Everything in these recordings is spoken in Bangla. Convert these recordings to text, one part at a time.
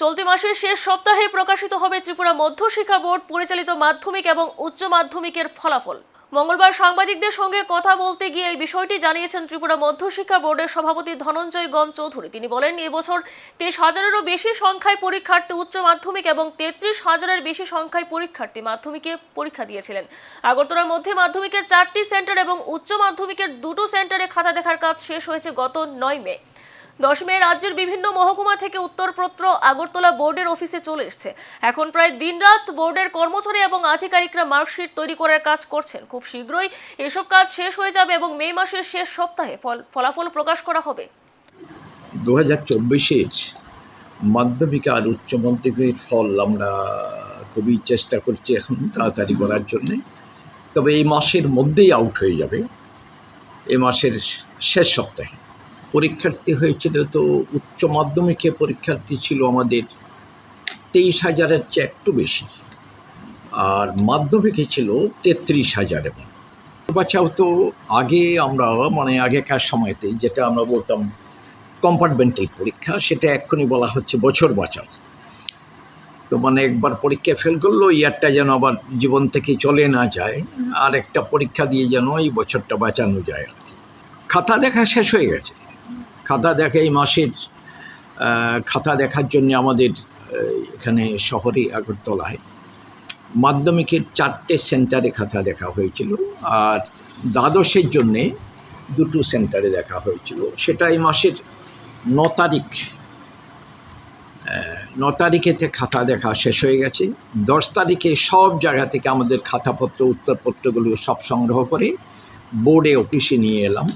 চলতি মাসের শেষ সপ্তাহে প্রকাশিত হবে ত্রিপুরা মধ্যশিক্ষা বোর্ড, পরিচালিত মাধ্যমিক এবং উচ্চ মাধ্যমিকের ফলাফল। মঙ্গলবার সাংবাদিকদের সঙ্গে কথা বলতে গিয়ে এই বিষয়টি জানিয়েছেন ত্রিপুরা মধ্যশিক্ষা বোর্ডের সভাপতি ধনঞ্জয় গম চৌধুরী। তিনি বলেন এবছর তেইশ হাজারেরও বেশি সংখ্যায় পরীক্ষার্থী উচ্চ মাধ্যমিক এবং তেত্রিশ হাজারের বেশি সংখ্যায় পরীক্ষার্থী মাধ্যমিকে পরীক্ষা দিয়েছিলেন। আগরতলার মধ্যে মাধ্যমিকের চারটি সেন্টার এবং উচ্চ মাধ্যমিকের দুটো সেন্টারে খাতা দেখার কাজ শেষ হয়েছে গত নয় মে। দশ মে রাজ্যের বিভিন্ন মহকুমা থেকে উত্তরপত্র আগরতলা বোর্ডের অফিসে চলে এসছে। এখন প্রায় দিনরাত বোর্ডের কর্মচারী এবং আধিকারিকরা মার্কশিট তৈরি করার কাজ করছেন। খুব শীঘ্রই এসব কাজ শেষ হয়ে যাবে এবং মে মাসের শেষ সপ্তাহে ফল- ফলাফল প্রকাশ করা হবে। দু হাজার চব্বিশের মাধ্যমিক আর উচ্চ মাধ্যমিকের ফল আমরা খুবই চেষ্টা করছি এখন তাড়াতাড়ি করার জন্যে। তবে এই মাসের মধ্যেই আউট হয়ে যাবে। এ মাসের শেষ সপ্তাহে। পরীক্ষার্থী হয়েছিল তো উচ্চ মাধ্যমিকে পরীক্ষার্থী ছিল আমাদের তেইশ হাজারের চেয়ে একটু বেশি। আর মাধ্যমিকে ছিল তেত্রিশ হাজারের মতো বাচ্চাও তো আগে আমরা মানে আগেকার সময়তে যেটা আমরা বলতাম কম্পার্টমেন্টাল পরীক্ষা সেটা এক্ষুনি বলা হচ্ছে বছর বাঁচাও। তো মানে একবার পরীক্ষা ফেল করল ইয়ারটা যেন আবার জীবন থেকে চলে না যায় আর একটা পরীক্ষা দিয়ে যেন এই বছরটা বাঁচানো যায় আর কি। খাতা দেখা শেষ হয়ে গেছে। খাতা দেখা এই মাসের খাতা দেখার জন্য আমাদের এখানে শহরে আগরতলায় মাধ্যমিকের চারটে সেন্টারে খাতা দেখা হয়েছিল আর দ্বাদশের জন্যে দুটো সেন্টারে দেখা হয়েছিল। সেটা এই মাসের ন তারিখ ন তারিখেতে খাতা দেখা শেষ হয়ে গেছে। দশ তারিখে সব জায়গা থেকে আমাদের খাতাপত্র, উত্তরপত্রগুলো সব সংগ্রহ করে বোর্ডে অফিসে নিয়ে এলাম।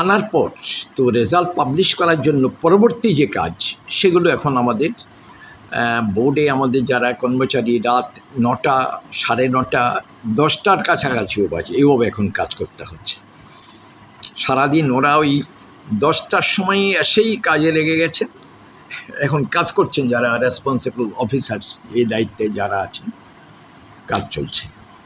আনার পর তো রেজাল্ট পাবলিশ করার জন্য পরবর্তী যে কাজ, সেগুলো এখন আমাদের বোর্ডে আমাদের যারা কর্মচারী রাত নটা, সাড়ে নটা, দশটার কাছাকাছিও বাজে এইভাবে এখন কাজ করতে হচ্ছে। সারাদিন ওরা ওই দশটার সময় এসেই কাজে লেগে গেছেন। এখন কাজ করছেন যারা রেসপন্সিবল অফিসার্স এই দায়িত্বে যারা আছেন, কাজ চলছে।